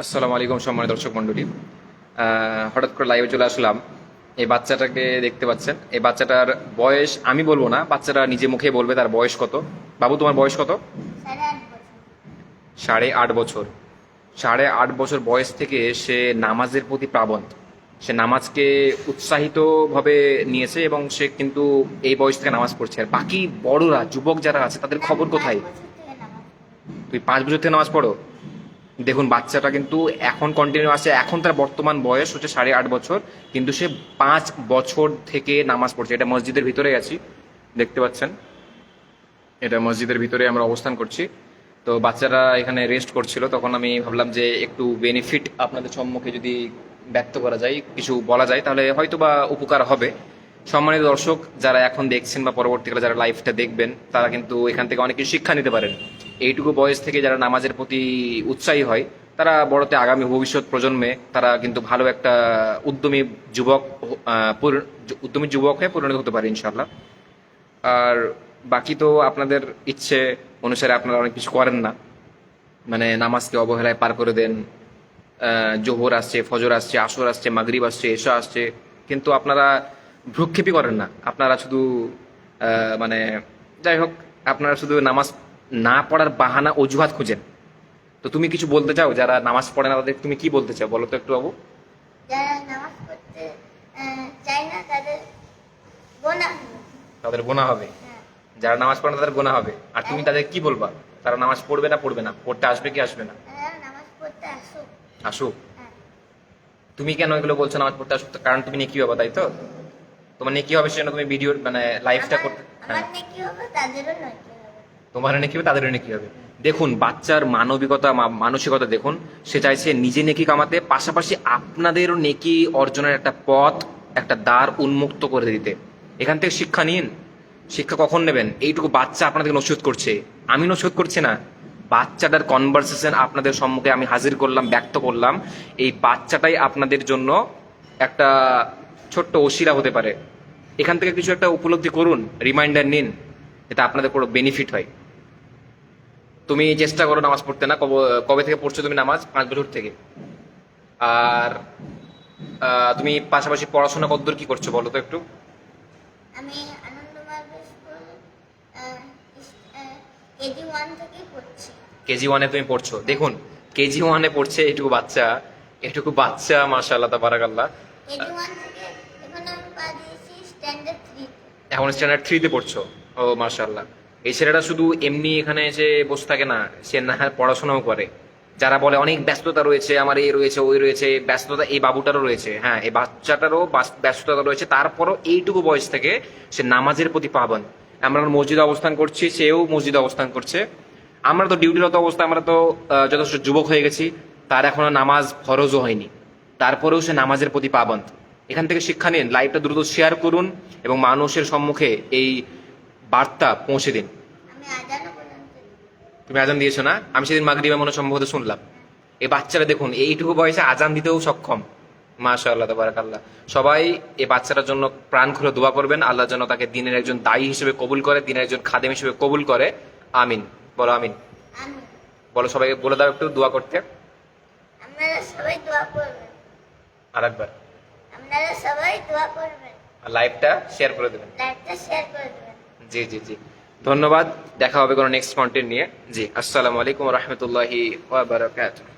আসসালামু আলাইকুম সম্মানিত দর্শক মণ্ডলী। হঠাৎ করে লাইভে চলে আসলাম। এই বাচ্চাটাকে দেখতে পাচ্ছেন। এই বাচ্চাটার বয়স আমি বলব না বাচ্চাটা নিজে মুখে বলবে তার বয়স কত। বাবু তোমার বয়স কত? সাড়ে আট বছর। সাড়ে আট বছর। বয়স থেকে সে নামাজের প্রতি প্রাবন্ত সে নামাজকে উৎসাহিত ভাবে নিয়েছে এবং সে কিন্তু এই বয়স থেকে নামাজ পড়ছে। আর বাকি বড়রা যুবক যারা আছে তাদের খবর কোথায়। তুই পাঁচ বছর থেকে নামাজ পড়ো? দেখুন, বাচ্চাটা কিন্তু এখন কন্টিনিউ আছে। এখন তার বর্তমান বয়স হচ্ছে সাড়ে আট বছর, কিন্তু সে পাঁচ বছর থেকে নামাজ পড়ছে। এটা মসজিদের ভিতরে আছি, দেখতে পাচ্ছেন? এটা মসজিদের ভিতরে আমরা অবস্থান করছি। তো বাচ্চারা এখানে রেস্ট করছিল, তখন আমি ভাবলাম যে একটু বেনিফিট আপনাদের সম্মুখে যদি ব্যক্ত করা যায়, কিছু বলা যায়, তাহলে হয়তো বা উপকার হবে। সম্মানিত দর্শক, যারা এখন দেখছেন বা পরবর্তীকালে যারা লাইভটা দেখবেন, তারা কিন্তু এখান থেকে অনেক কিছু শিক্ষা নিতে পারেন। এইটুকু বয়স থেকে যারা নামাজের প্রতি উৎসাহী হয়, তারা বড়তে আগামী ভবিষ্যৎ প্রজন্মে তারা কিন্তু ভালো একটা উদ্যমী যুবক উদ্যমী যুবক হয়ে পরিণত হতে পারে ইনশাল্লাহ আর বাকি তো আপনাদের ইচ্ছে অনুসারে আপনারা অনেক কিছু করেন না। মানে নামাজকে অবহেলায় পার করে দেন জোহর আসছে, ফজর আসছে, আসর আসছে, মাগরিব আসছে, এশা আসছে, কিন্তু আপনারা ভ্রুক্ষেপই করেন না। আপনারা শুধু মানে যাই হোক, আপনারা শুধু নামাজ না পড়ার বাহানা অজুহাত খুঁজেন। তো তুমি কিছু বলতে চাও? যারা নামাজ পড়ে না তাদের তুমি কি বলতে চাও? বলো তো একটু বাবু। যারা নামাজ পড়তে চায় না তাদের গোনা হবে। তাদের গোনা হবে? হ্যাঁ। যারা নামাজ পড়ে না তাদের গোনা হবে? আর তুমি তাদের কি বলবা? তারা নামাজ পড়বে না পড়বে না? পড়তে আসবে কি আসবে না? নামাজ পড়তে আসুক। আসুক। হ্যাঁ। তুমি কেন এগুলো বলছো নামাজ পড়তে আসুক? কারণ তুমি নেকি হবে তাই তো? তোমার নেকি হবে সেজন্য তুমি ভিডিও মানে লাইভটা করতে হ্যাঁ। আমার নেকি হবে তাদেরও নেকি হবে। তোমার নেকি হবে, তাদেরও নেকি হবে। দেখুন, বাচ্চার মানবিকতা মানসিকতা দেখুন, সে চাইছে নিজে নেকি কামাতে, পাশাপাশি আপনাদেরও নেকি অর্জনের একটা পথ, একটা দ্বার উন্মুক্ত করে দিতে। এখান থেকে শিক্ষা নিন। শিক্ষা কখন নেবেন? এইটুকু বাচ্চা আপনাদের নসিহত করছে। আমি নসিহত করছি না। বাচ্চাটার কনভারসেশন আপনাদের সম্মুখে আমি হাজির করলাম, ব্যক্ত করলাম। এই বাচ্চাটাই আপনাদের জন্য একটা ছোট্ট ওসিরা হতে পারে। এখান থেকে কিছু একটা উপলব্ধি করুন রিমাইন্ডার নিন এটা আপনাদের কোনো বেনিফিট হয়। তুমি চেষ্টা করো নামাজ পড়তে না কবে থেকে পড়ছো তুমি নামাজ? পাঁচ বছর থেকে। আর তুমি পাশাপাশি পড়াশোনা কতদূর কি করছ বলো তো একটু? আমি কেজি ওয়ান তুমি পড়ছো। দেখুন কেজি ওয়ানে পড়ছে এটুকু বাচ্চা এটুকু বাচ্চা মাশাআল্লাহ তাবারাকাল্লাহ। এখন স্ট্যান্ডার্ড থ্রিতে পড়ছো। ও মাশাআল্লাহ। এই ছেলেটা শুধু এমনি এখানে এসে বসে থাকে না, সে না পড়াশোনাও করে। যারা বলে, অনেক ব্যস্ততা রয়েছে, আমার এই রয়েছে, ওই রয়েছে, ব্যস্ততা এই বাবুটারও রয়েছে হ্যাঁ এই বাচ্চাটারও ব্যস্ততা রয়েছে। তারপরও এইটুকু বয়স থেকে সে নামাজের প্রতি পাবন। আমরা মসজিদে অবস্থান করছি, সেও মসজিদে অবস্থান করছে। আমরা তো ডিউটিরত অবস্থা, আমরা তো যথেষ্ট যুবক হয়ে গেছি। তার এখনও নামাজ ফরজও হয়নি। তারপরেও সে নামাজের প্রতি পাবন। এখান থেকে শিক্ষা নিন লাইভটা দ্রুত শেয়ার করুন এবং মানুষের সম্মুখে এই বার্তা পৌঁছে দিন। তুমি আজান দিয়েছ না? আমি সেদিন মাগরিবে মনে সম্ভবত শুনলাম। এই বাচ্চারা দেখুন এইটুকু বয়সে আজান দিতেও সক্ষম। মাশা আল্লাহ আল্লাহ সবাই এই বাচ্চাটার জন্য প্রাণ খুলে দোয়া করবেন। আল্লাহ যেন তাকে দিনের একজন দায়ী হিসেবে কবুল করে দিনের একজন খাদেম হিসেবে কবুল করে। আমিন। বলো আমিন। বলো সবাইকে বলে দাও একটু দোয়া করতে। আপনারা সবাই দোয়া করবেন। আর একবার আপনারা সবাই দোয়া করবেন। লাইভটা শেয়ার করে দেবেন। লাইভটা শেয়ার করে দেবেন। জি জি জি। ধন্যবাদ। দেখা হবে কোনো নেক্সট কন্টেন্ট নিয়ে। জি, আসসালামু আলাইকুম রহমতুল্লাহি ওয়া বারাকাতুহু।